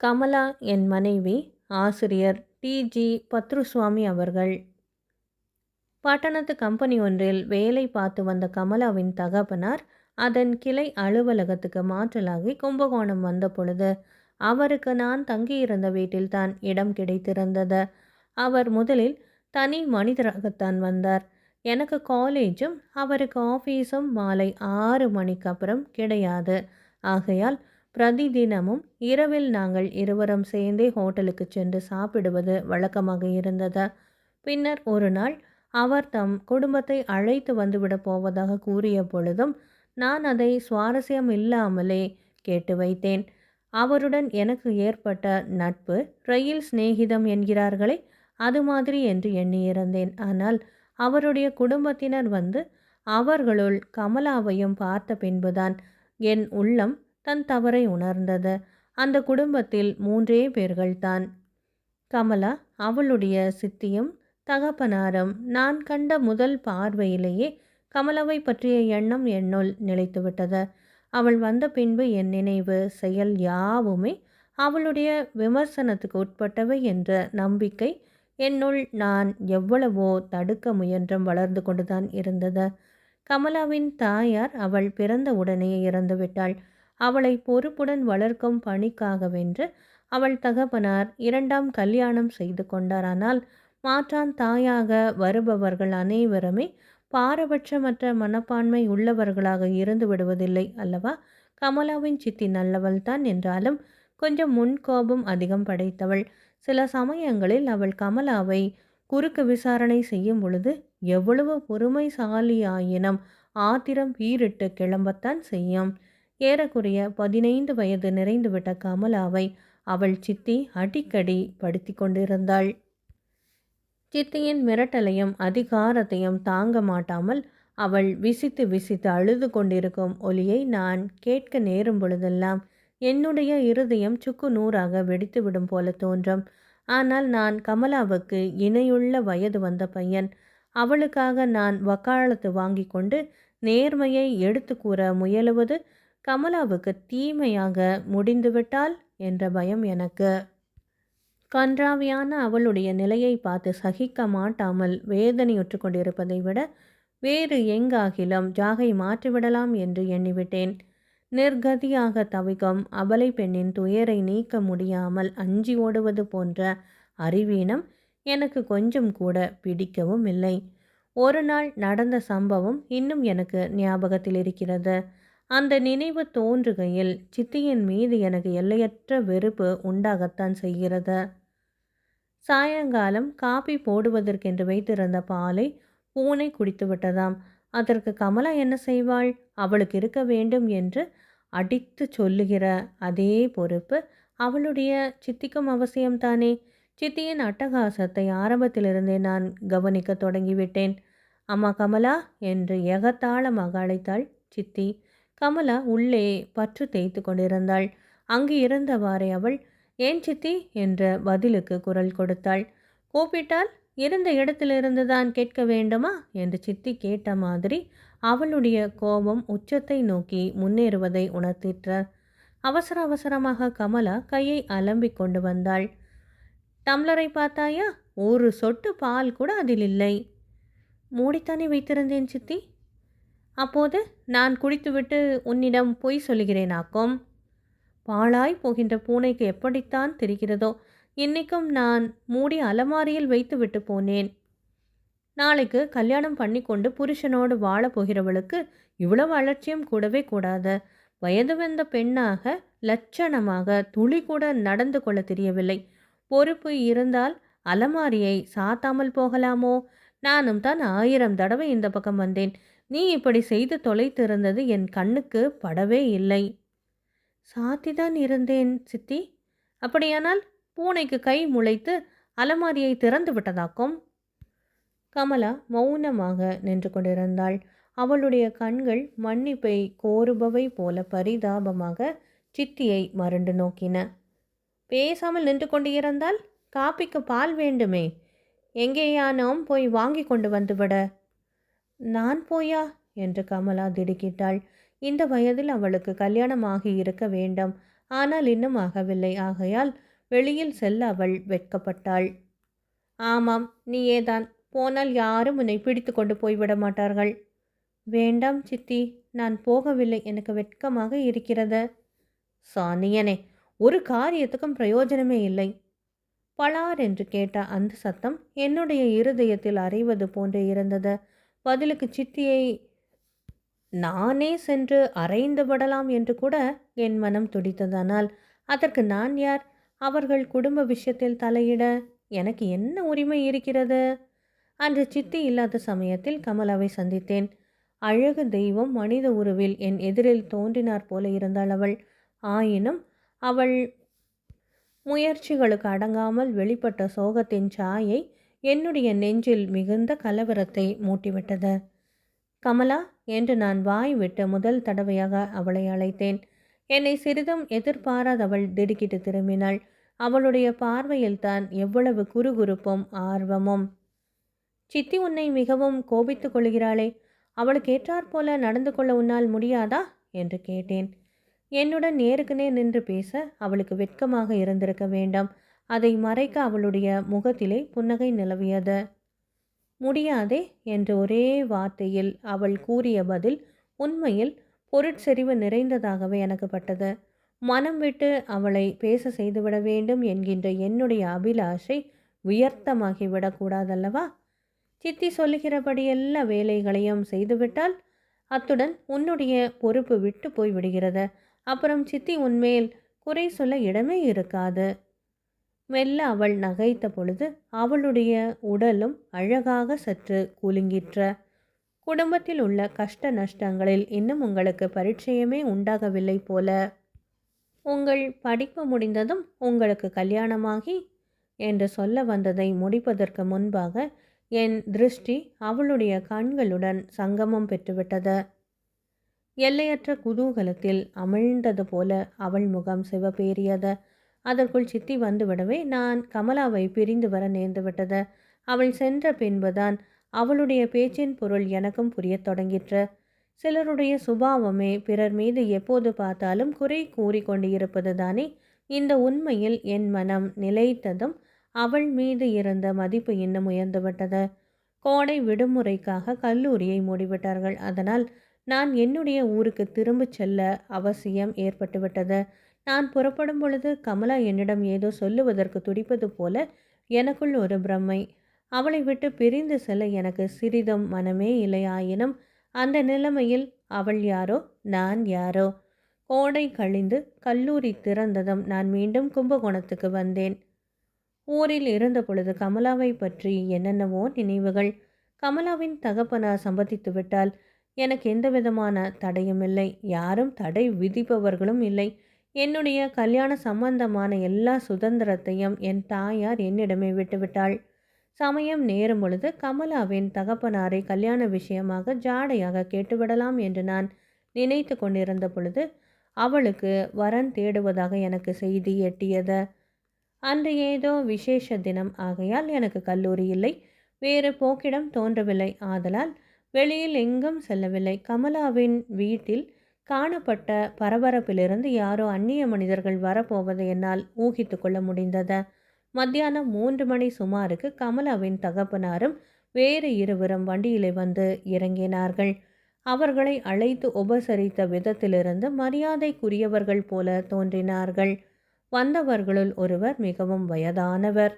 கமலா என் மனைவி ஆசிரியர் டிஜி பத்ருசுவாமி அவர்கள். பட்டணத்து கம்பெனி ஒன்றில் வேலை பார்த்து வந்த கமலாவின் தகப்பனார் அதன் கிளை அலுவலகத்துக்கு மாற்றலாகி கும்பகோணம் வந்த பொழுது அவருக்கு நான் தங்கியிருந்த வீட்டில் தான் இடம் கிடைத்திருந்தது. அவர் முதலில் தனி மனிதராகத்தான் வந்தார். எனக்கு காலேஜும் அவருக்கு ஆஃபீஸும் மாலை ஆறு மணிக்கு அப்புறம் கிடையாது. ஆகையால் பிரதிதினமும் இரவில் நாங்கள் இருவரும் சேர்ந்தே ஹோட்டலுக்கு சென்று சாப்பிடுவது வழக்கமாக இருந்தது. பின்னர் ஒரு நாள் அவர் தம் குடும்பத்தை அழைத்து வந்துவிட போவதாக கூறிய பொழுதும் நான் அதை சுவாரஸ்யம் இல்லாமலே கேட்டு வைத்தேன். அவருடன் எனக்கு ஏற்பட்ட நட்பு ரயில் சிநேகிதம் என்கிறார்களே அது மாதிரி என்று எண்ணியிருந்தேன். ஆனால் அவருடைய குடும்பத்தினர் வந்து அவர்களுள் கமலாவையும் பார்த்த பின்புதான் என் உள்ளம் தன் தவறை உணர்ந்தது. அந்த குடும்பத்தில் மூன்றே பேர்கள்தான் கமலா அவளுடைய சித்தியும் தகப்பனாரும் நான் கண்ட முதல் பார்வையிலேயே கமலாவை பற்றிய எண்ணம் என்னுள் நிலைத்துவிட்டது. அவள் வந்த பின்பு என் நினைவு செயல் யாவுமே அவளுடைய விமர்சனத்துக்கு உட்பட்டவை என்ற நம்பிக்கை என்னுள் நான் எவ்வளவோ தடுக்க முயன்றும் வளர்ந்து கொண்டுதான் இருந்தது. கமலாவின் தாயார் அவள் பிறந்த உடனே இறந்துவிட்டாள். அவளை பொறுப்புடன் வளர்க்கும் பணிக்காகவென்று அவள் தகப்பனார் இரண்டாம் கல்யாணம் செய்து கொண்டாரானால் மாற்றான் தாயாக வருபவர்கள் அனைவருமே பாரபட்சமற்ற மனப்பான்மை உள்ளவர்களாக இருந்து விடுவதில்லை அல்லவா? கமலாவின் சித்தி நல்லவள்தான் என்றாலும் கொஞ்சம் முன்கோபம் அதிகம் படைத்தவள். சில சமயங்களில் அவள் கமலாவை குறுக்கு விசாரணை செய்யும் பொழுது எவ்வளவு பொறுமைசாலியாயினும் ஆத்திரம் பீரிட்டு கிளம்பத்தான் செய்யும். ஏறக்குறைய பதினைந்து வயது நிறைந்துவிட்ட கமலாவை அவள் சித்தி அடிக்கடி படுத்தி கொண்டிருந்தாள். சித்தியின் மிரட்டலையும் அதிகாரத்தையும் தாங்க மாட்டாமல் அவள் விசித்து விசித்து அழுது கொண்டிருக்கும் ஒலியை நான் கேட்க நேரும் பொழுதெல்லாம் என்னுடைய இருதயம் சுக்கு நூறாக வெடித்துவிடும் போல தோன்றும். ஆனால் நான் கமலாவுக்கு இணையுள்ள வயது வந்த பையன். அவளுக்காக நான் வக்காலத்து வாங்கி கொண்டு நேர்மையை எடுத்து கூற முயலுவது கமலாவுக்கு தீமையாக முடிந்துவிட்டால் என்ற பயம் எனக்கு. கன்றாவியான அவளுடைய நிலையை பார்த்து சகிக்க மாட்டாமல் வேதனையுற்று கொண்டிருப்பதை விட வேறு எங்காகிலும் ஜாகை மாற்றிவிடலாம் என்று எண்ணிவிட்டேன். நிர்கதியாக தவிக்கும் அபலை பெண்ணின் துயரை நீக்க முடியாமல் அஞ்சி ஓடுவது போன்ற அறிவீனம் எனக்கு கொஞ்சம் கூட பிடிக்கவும் இல்லை. ஒரு நாள் நடந்த சம்பவம் இன்னும் எனக்கு ஞாபகத்தில் இருக்கிறது. அந்த நினைவு தோன்றுகையில் சித்தியின் மீது எனக்கு எல்லையற்ற வெறுப்பு உண்டாகத்தான் செய்கிறது. சாயங்காலம் காபி போடுவதற்கென்று வைத்திருந்த பாலை பூனை குடித்து விட்டதாம். அதற்கு கமலா என்ன செய்வாள்? அவளுக்கு இருக்க வேண்டும் என்று அடித்து சொல்லுகிற அதே பொறுப்பு அவளுடைய சித்திக்கும் அவசியம்தானே. சித்தியின் அட்டகாசத்தை ஆரம்பத்திலிருந்தே நான் கவனிக்க தொடங்கிவிட்டேன். அம்மா கமலா என்று எகத்தாளமாக அழைத்தாள் சித்தி. கமலா உள்ளே பற்று தேய்த்து கொண்டிருந்தாள். அங்கு இருந்தவாறே அவள் ஏன் சித்தி? என்ற பதிலுக்கு குரல் கொடுத்தாள். கூப்பிட்டால் இருந்த இடத்திலிருந்து தான் கேட்க வேண்டுமா? என்று சித்தி கேட்ட மாதிரி அவளுடைய கோபம் உச்சத்தை நோக்கி முன்னேறுவதை உணர்த்திற்ற. அவசர அவசரமாக கமலா கையை அலம்பிக் கொண்டு வந்தாள். டம்ளரை பார்த்தாயா? ஒரு சொட்டு பால் கூட அதில் இல்லை. மூடித்தானே வைத்திருந்தேன் சித்தி? அப்போது நான் குடித்துவிட்டு உன்னிடம் பொய் சொல்லுகிறேனாக்கும். பாழாய் போகின்ற பூனைக்கு எப்படித்தான் தெரிகிறதோ இன்னைக்கும் நான் மூடி அலமாரியில் வைத்து விட்டு போனேன். நாளைக்கு கல்யாணம் பண்ணி கொண்டு புருஷனோடு வாழ போகிறவளுக்கு இவ்வளவு அலட்சியம் கூடவே கூடாது. வயது வந்த பெண்ணாக லட்சணமாக துளி கூட நடந்து கொள்ள தெரியவில்லை. பொறுப்பு இருந்தால் அலமாரியை சாத்தாமல் போகலாமோ? நானும் தான் ஆயிரம் தடவை இந்த பக்கம் வந்தேன். நீ இப்படி செய்து தொலைத்திருந்தது என் கண்ணுக்கு படவே இல்லை. சாத்திதான் இருந்தேன் சித்தி. அப்படியானால் பூனைக்கு கை முளைத்து அலமாரியை திறந்து விட்டதாக்கும்? கமலா மௌனமாக நின்று கொண்டிருந்தாள். அவளுடைய கண்கள் மன்னிப்பை கோருபவை போல பரிதாபமாக சித்தியை மருண்டு நோக்கின. பேசாமல் நின்று கொண்டு இருந்தால் காப்பிக்கு பால் வேண்டுமே. எங்கேயானோம் போய் வாங்கி கொண்டு வந்துவிட. நான் போயா? என்று கமலா திடுக்கிட்டாள். இந்த வயதில் அவளுக்கு கல்யாணமாகி இருக்க வேண்டும். ஆனால் இன்னும் ஆகவில்லை. ஆகையால் வெளியில் செல்ல அவள் வெட்கப்பட்டாள். ஆமாம் நீயேதான். போனால் யாரும் உன்னை பிடித்து கொண்டு போய்விட மாட்டார்கள். வேண்டாம் சித்தி. நான் போகவில்லை. எனக்கு வெட்கமாக இருக்கிறது. சானியனே ஒரு காரியத்துக்கும் பிரயோஜனமே இல்லை. பலார் என்று கேட்ட அந்த சத்தம் என்னுடைய இருதயத்தில் அறைவது போன்று இருந்தது. பதிலுக்கு சித்தியை நானே சென்று அரைந்து விடலாம் என்று கூட என் மனம் துடித்ததானால் அதற்கு நான் யார்? அவர்கள் குடும்ப விஷயத்தில் தலையிட எனக்கு என்ன உரிமை இருக்கிறது? அன்று சித்தி இல்லாத சமயத்தில் கமலாவை சந்தித்தேன். அழகு தெய்வம் மனித உருவில் என் எதிரில் தோன்றினார் போல இருந்தாள் அவள். ஆயினும் அவள் முயற்சிகளுக்கு அடங்காமல் வெளிப்பட்ட சோகத்தின் சாயை என்னுடைய நெஞ்சில் மிகுந்த கலவரத்தை மூட்டிவிட்டது. கமலா என்று நான் வாய் விட்டு முதல் தடவையாக அவளை அழைத்தேன். என்னை சிறிதும் எதிர்பாராதவள் திடுக்கிட்டு திரும்பினாள். அவளுடைய பார்வையில் தான் எவ்வளவு குறுகுறுப்பும் ஆர்வமும். சித்தி உன்னை மிகவும் கோபித்துக் கொள்கிறாளே அவளுக்கு ஏற்றாற்போல நடந்து கொள்ள உன்னால் முடியாதா? என்று கேட்டேன். என்னுடன் நேருக்கு நேர் நின்று பேச அவளுக்கு வெட்கமாக இருந்திருக்க வேண்டாம். அதை மறைக்க அவளுடைய முகத்திலே புன்னகை நிலவியது. முடியாதே என்று ஒரே வார்த்தையில் அவள் கூறிய பதில் உண்மையில் பொருட்செறிவு நிறைந்ததாகவே எனக்கு பட்டது மனம் விட்டு அவளை பேச செய்துவிட வேண்டும் என்கின்ற என்னுடைய அபிலாஷை உயர்த்தமாகிவிடக்கூடாதல்லவா சித்தி சொல்லுகிறபடி எல்லா வேலைகளையும் செய்துவிட்டால் அத்துடன் உன்னுடைய பொறுப்பு விட்டு போய் விடுகிறது அப்புறம் சித்தி உன்மேல் குறை சொல்ல இடமே இருக்காது. மெல்ல அவள் நகைத்த பொழுது அவளுடைய உடலும் அழகாக சற்று குலுங்கிற்ற. குடும்பத்தில் உள்ள கஷ்ட நஷ்டங்களில் இன்னும் உங்களுக்கு பரிச்சயமே உண்டாகவில்லை போல. உங்கள் படிப்பு முடிந்ததும் உங்களுக்கு கல்யாணமாகி என்று சொல்ல வந்ததை முடிப்பதற்கு முன்பாக என் திருஷ்டி அவளுடைய கண்களுடன் சங்கமம் பெற்றுவிட்டது. எல்லையற்ற குதூகலத்தில் அமிழ்ந்தது போல அவள் முகம் சிவப்பேறியது. அதற்குள் சித்தி வந்துவிடவே நான் கமலாவை பிரிந்து வர நேர்ந்துவிட்டது. அவள் சென்ற பின்புதான் அவளுடைய பேச்சின் பொருள் எனக்கும் புரியத் தொடங்கிற்று. சிலருடைய சுபாவமே பிறர் மீது எப்போது பார்த்தாலும் குறை கூறி கொண்டு இருப்பது தானே இந்த உண்மையில் என் மனம் நிலைத்ததும் அவள் மீது இருந்த மதிப்பு இன்னும் உயர்ந்துவிட்டது. கோடை விடுமுறைக்காக கல்லூரியை மூடிவிட்டார்கள். அதனால் நான் என்னுடைய ஊருக்கு திரும்பிச் செல்ல அவசியம் ஏற்பட்டுவிட்டது. நான் புறப்படும் பொழுது கமலா என்னிடம் ஏதோ சொல்லுவதற்கு துடிப்பது போல எனக்குள் ஒரு பிரம்மை. அவளை விட்டு பிரிந்து செல்ல எனக்கு சிறிதும் மனமே இல்லையாயினும் அந்த நிலைமையில் அவள் யாரோ நான் யாரோ? கோடை கழிந்து கல்லூரி திறந்ததும் நான் மீண்டும் கும்பகோணத்துக்கு வந்தேன். ஊரில் இருந்த பொழுது கமலாவை பற்றி என்னென்னவோ நினைவுகள். கமலாவின் தகப்பனார் சம்பதித்து விட்டால் எனக்கு எந்த விதமான தடையும் இல்லை. யாரும் தடை விதிப்பவர்களும் இல்லை. என்னுடைய கல்யாண சம்பந்தமான எல்லா சுதந்திரத்தையும் என் தாயார் என்னிடமே விட்டுவிட்டாள். சமயம் நேரும் பொழுது கமலாவின் தகப்பனாரை கல்யாண விஷயமாக ஜாடையாக கேட்டுவிடலாம் என்று நான் நினைத்து கொண்டிருந்த பொழுது அவளுக்கு வரன் தேடுவதாக எனக்கு செய்தி எட்டியது. அன்று ஏதோ விசேஷ தினம் ஆகையால் எனக்கு கல்லூரி இல்லை வேறு போக்கிடம் தோன்றவில்லை. ஆதலால் வெளியில் எங்கும் செல்லவில்லை. கமலாவின் வீட்டில் காணப்பட்ட பரபரப்பிலிருந்து யாரோ அந்நிய மனிதர்கள் வரப்போவதை என்னால் ஊகித்து கொள்ள முடிந்தது. மத்தியானம் மூன்று மணி சுமாருக்கு கமலாவின் தகப்பனாரும் வேறு இருவரும் வண்டியிலே வந்து இறங்கினார்கள். அவர்களை அழைத்து உபசரித்த விதத்திலிருந்து மரியாதைக்குரியவர்கள் போல தோன்றினார்கள். வந்தவர்களுள் ஒருவர் மிகவும் வயதானவர்.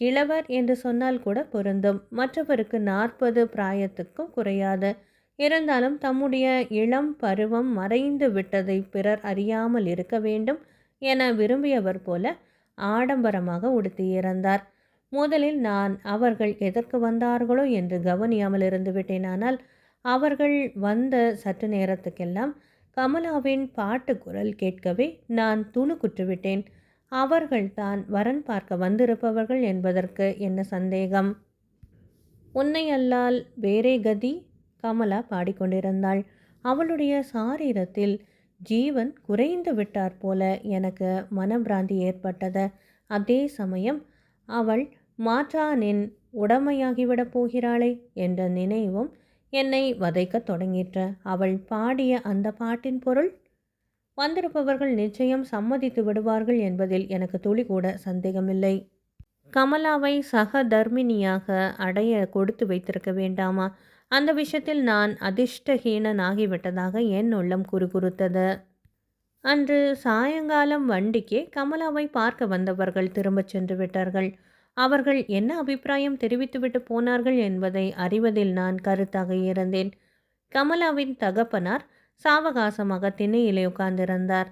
கிழவர் என்று சொன்னால் கூட பொருந்தும். மற்றவருக்கு நாற்பது பிராயத்துக்கும் குறையாது. இருந்தாலும் தம்முடைய இளம் பருவம் மறைந்து விட்டதை பிறர் அறியாமல் இருக்க வேண்டும் என விரும்பியவர் போல ஆடம்பரமாக உடுத்தியிருந்தார் முதலில் நான் அவர்கள் எதற்கு வந்தார்களோ என்று கவனியாமல் இருந்து விட்டேன். ஆனால் அவர்கள் வந்த சற்று நேரத்துக்கெல்லாம் கமலாவின் பாட்டு குரல் கேட்கவே நான் துணுக்குற்றுவிட்டேன் அவர்கள் தான் வரன் பார்க்க வந்திருப்பவர்கள் என்பதற்கு என்ன சந்தேகம்? உன்னை அல்லால் வேறே கதி கமலா பாடிக்கொண்டிருந்தாள். அவளுடைய சாரீரத்தில் ஜீவன் குறைந்து விட்டார் போல எனக்கு மனப்பிராந்தி ஏற்பட்டது. அதே சமயம் அவள் மாற்றானின் உடமையாகிவிடப் போகிறாளே என்ற நினைவும் என்னை வதைக்கத் தொடங்கிற்று. அவள் பாடிய அந்த பாட்டின் பொருள்? வந்திருப்பவர்கள் நிச்சயம் சம்மதித்து விடுவார்கள் என்பதில் எனக்கு துளி கூட சந்தேகமில்லை. கமலாவை சக தர்மினியாக அடைய கொடுத்து வைத்திருக்க வேண்டாமா? அந்த விஷயத்தில் நான் அதிர்ஷ்டஹீனனாகிவிட்டதாக என் உள்ளம் குறுகுறுத்தது. அன்று சாயங்காலம் வண்டிக்கே கமலாவை பார்க்க வந்தவர்கள் திரும்பச் சென்று விட்டார்கள். அவர்கள் என்ன அபிப்பிராயம் தெரிவித்துவிட்டு போனார்கள் என்பதை அறிவதில் நான் கருத்தாக இருந்தேன். கமலாவின் தகப்பனார் சாவகாசமாக திண்ணையிலே உட்கார்ந்திருந்தார்.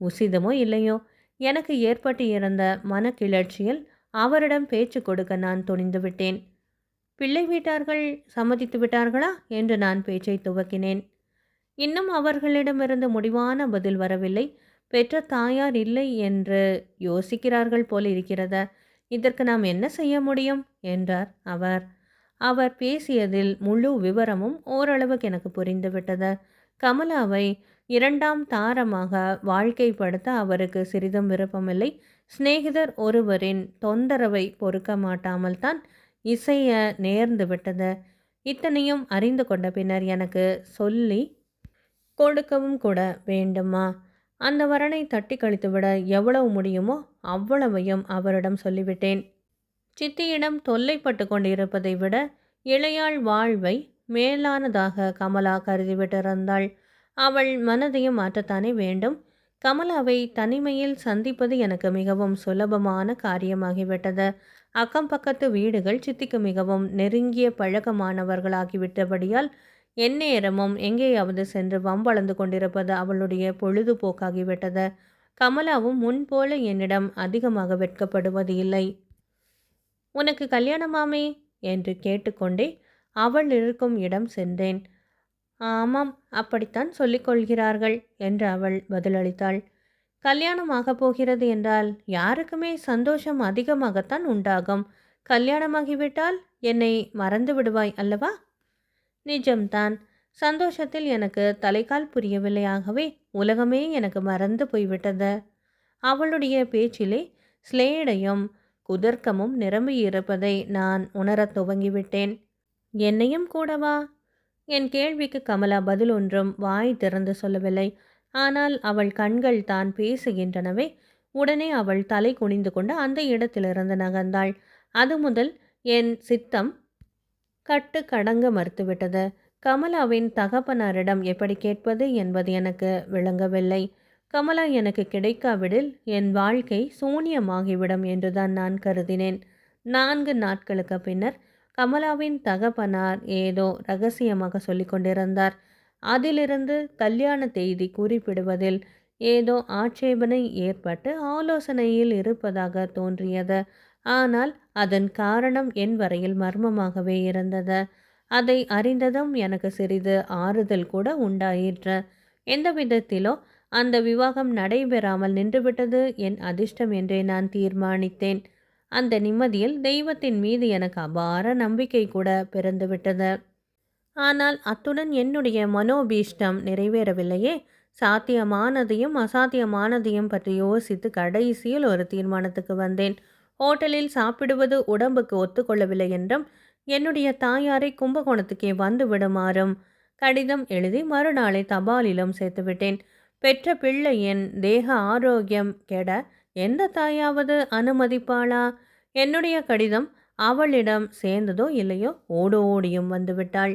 உசிதமோ இல்லையோ? எனக்கு ஏற்பட்டு இருந்த மனக்கிளர்ச்சியில் அவரிடம் பேச்சு கொடுக்க நான் துணிந்துவிட்டேன். பிள்ளை வீட்டார்கள் சம்மதித்து விட்டார்களா என்று நான் பேச்சை துவக்கினேன். இன்னும் அவர்களிடமிருந்து முடிவான பதில் வரவில்லை. பெற்ற தாயார் இல்லை என்று யோசிக்கிறார்கள் போல் இருக்கிறத? இதற்கு நாம் என்ன செய்ய முடியும்? என்றார் அவர். அவர் பேசியதில் முழு விவரமும் ஓரளவுக்கு எனக்கு புரிந்துவிட்டது கமலாவை இரண்டாம் தாரமாக வாழ்க்கைப்படுத்த அவருக்கு சிறிதும் விருப்பமில்லை. சிநேகிதர் ஒருவரின் தொந்தரவை பொறுக்க மாட்டாமல் தான் இசைய நேர்ந்து விட்டது. இத்தனையும் அறிந்து கொண்ட பின்னர் எனக்கு சொல்லி கொடுக்கவும் கூட வேண்டுமா? அந்த வரனை தட்டி கழித்துவிட எவ்வளவு முடியுமோ அவ்வளவையும் அவரிடம் சொல்லிவிட்டேன். சித்தியிடம் தொல்லைப்பட்டு கொண்டிருப்பதை விட இளையாள் வாழ்வை மேலானதாக கமலா கருதிவிட்டிருந்தாள். அவள் மனதையும் மாற்றத்தானே வேண்டும். கமலாவை தனிமையில் சந்திப்பது எனக்கு மிகவும் சுலபமான காரியமாகிவிட்டது. அக்கம் பக்கத்து வீடுகள் சித்திக்கு மிகவும் நெருங்கிய பழக்கமானவர்களாகிவிட்டபடியால் எந்நேரமும் எங்கேயாவது சென்று வம்பளந்து கொண்டிருப்பது அவளுடைய பொழுதுபோக்காகிவிட்டது. கமலாவும் முன்போல என்னிடம் அதிகமாக வெட்கப்படுவது இல்லை. உனக்கு கல்யாணமாமே என்று கேட்டுக்கொண்டே அவள் இருக்கும் இடம் சென்றேன். ஆமாம் அப்படித்தான் சொல்லிக் கொள்கிறார்கள் என்று அவள் பதிலளித்தாள். கல்யாணம் ஆகப் போகிறது என்றால் யாருக்குமே சந்தோஷம் அதிகமாகத்தான் உண்டாகும். கல்யாணமாகிவிட்டால் என்னை மறந்து விடுவாய் அல்லவா? நிஜம்தான். சந்தோஷத்தில் எனக்கு தலைக்கால் புரியவில்லை ஆகவே உலகமே எனக்கு மறந்து போய்விட்டது. அவளுடைய பேச்சிலே ஸ்லேடையும் குதர்க்கமும் நிரம்பியிருப்பதை நான் உணரத் துவங்கிவிட்டேன். என்னையும் கூடவா? என் கேள்விக்கு கமலா பதில் ஒன்றும் வாய் திறந்து சொல்லவில்லை. ஆனால் அவள் கண்கள் தான் பேசுகின்றனவே. உடனே அவள் தலை குனிந்து கொண்டு அந்த இடத்திலிருந்து நகர்ந்தாள். அது முதல் என் சித்தம். கட்டு கடங்க மறுத்துவிட்டது. கமலாவின் தகப்பனாரிடம் எப்படி கேட்பது என்பது எனக்கு விளங்கவில்லை. கமலா எனக்கு கிடைக்காவிடில் என் வாழ்க்கை சூனியமாகிவிடும் என்றுதான் நான் கருதினேன். நான்கு நாட்களுக்கு பின்னர் கமலாவின் தகப்பனார் ஏதோ ரகசியமாக சொல்லிக் கொண்டிருந்தார். அதிலிருந்து கல்யாண தேதி குறிப்பிடுவதில் ஏதோ ஆட்சேபனை ஏற்பட்டு ஆலோசனையில் இருப்பதாக தோன்றியது. ஆனால் அதன் காரணம் என் வரையில் மர்மமாகவே இருந்தது. அதை அறிந்ததும் எனக்கு சிறிது ஆறுதல் கூட உண்டாயிற்று. எந்த விதத்திலோ அந்த விவாகம் நடைபெறாமல் நின்றுவிட்டது என் அதிர்ஷ்டம் என்றே நான் தீர்மானித்தேன். அந்த நிம்மதியில் தெய்வத்தின் மீது எனக்கு அபார நம்பிக்கை கூட பிறந்துவிட்டது. ஆனால் அத்துடன் என்னுடைய மனோபீஷ்டம் நிறைவேறவில்லையே. சாத்தியமானதையும் அசாத்தியமானதையும் பற்றி யோசித்து கடைசியில் ஒரு தீர்மானத்துக்கு வந்தேன். ஹோட்டலில் சாப்பிடுவது உடம்புக்கு ஒத்துக்கொள்ளவில்லை என்றும் என்னுடைய தாயாரை கும்பகோணத்துக்கே வந்து விடுமாறும் கடிதம் எழுதி மறுநாளை தபாலிலும் சேர்த்துவிட்டேன். பெற்ற பிள்ளையின் தேக ஆரோக்கியம் கெட எந்த தாயாவது அனுமதிப்பாளா? என்னுடைய கடிதம் அவளிடம் சேர்ந்ததோ இல்லையோ? ஓடோடியும் வந்துவிட்டாள்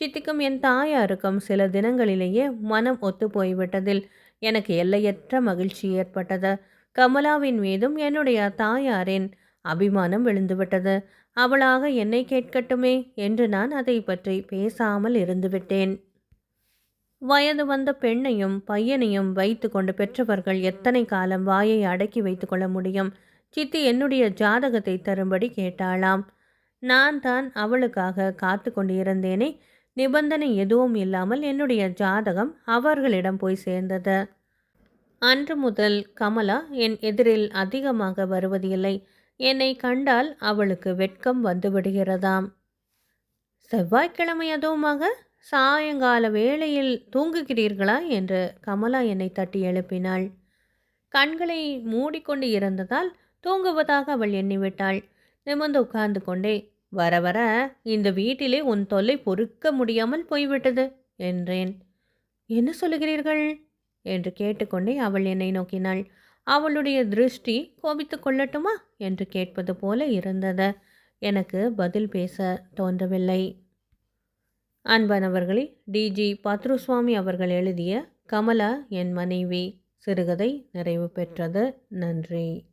சித்திக்கும் என் தாயாருக்கும் சில தினங்களிலேயே மனம் ஒத்து போய்விட்டதில் எனக்கு எல்லையற்ற மகிழ்ச்சி ஏற்பட்டது. கமலாவின் மீதும் என்னுடைய தாயாரின் அபிமானம் விழுந்துவிட்டது. அவளாக என்னை கேட்கட்டுமே என்று நான் அதை பற்றி பேசாமல் இருந்துவிட்டேன். வயது வந்த பெண்ணையும் பையனையும் வைத்து கொண்டு பெற்றவர்கள் எத்தனை காலம் வாயை அடக்கி வைத்துக்கொள்ள முடியும்? சித்தி என்னுடைய ஜாதகத்தை தரும்படி கேட்டாளாம். நான் தான் அவளுக்காக காத்து கொண்டிருந்தேனே நிபந்தனை எதுவும் இல்லாமல் என்னுடைய ஜாதகம் அவர்களிடம் போய் சேர்ந்தது. அன்று முதல் கமலா என் எதிரில் அதிகமாக வருவதில்லை. என்னை கண்டால் அவளுக்கு வெட்கம் வந்துவிடுகிறதாம் செவ்வாய்க்கிழமை அதுவுமாக சாயங்கால வேளையில் தூங்குகிறீர்களா? என்று கமலா என்னை தட்டி எழுப்பினாள். கண்களை மூடிக்கொண்டு இருந்ததால் தூங்குவதாக அவள் எண்ணிவிட்டாள். நிமிர்ந்து உட்கார்ந்து கொண்டே வர வர இந்த வீட்டிலே உன் தொல்லை பொறுக்க முடியாமல் போய்விட்டது என்றேன். என்ன சொல்லுகிறீர்கள்? என்று கேட்டுக்கொண்டே அவள் என்னை நோக்கினாள். அவளுடைய திருஷ்டி கோபித்து கொள்ளட்டுமா? என்று கேட்பது போல இருந்தது. எனக்கு பதில் பேச தோன்றவில்லை. அன்பானவர்களே டிஜி பத்ருசுவாமி அவர்கள் எழுதிய கமலா என் மனைவி சிறுகதை நிறைவு பெற்றது. நன்றி.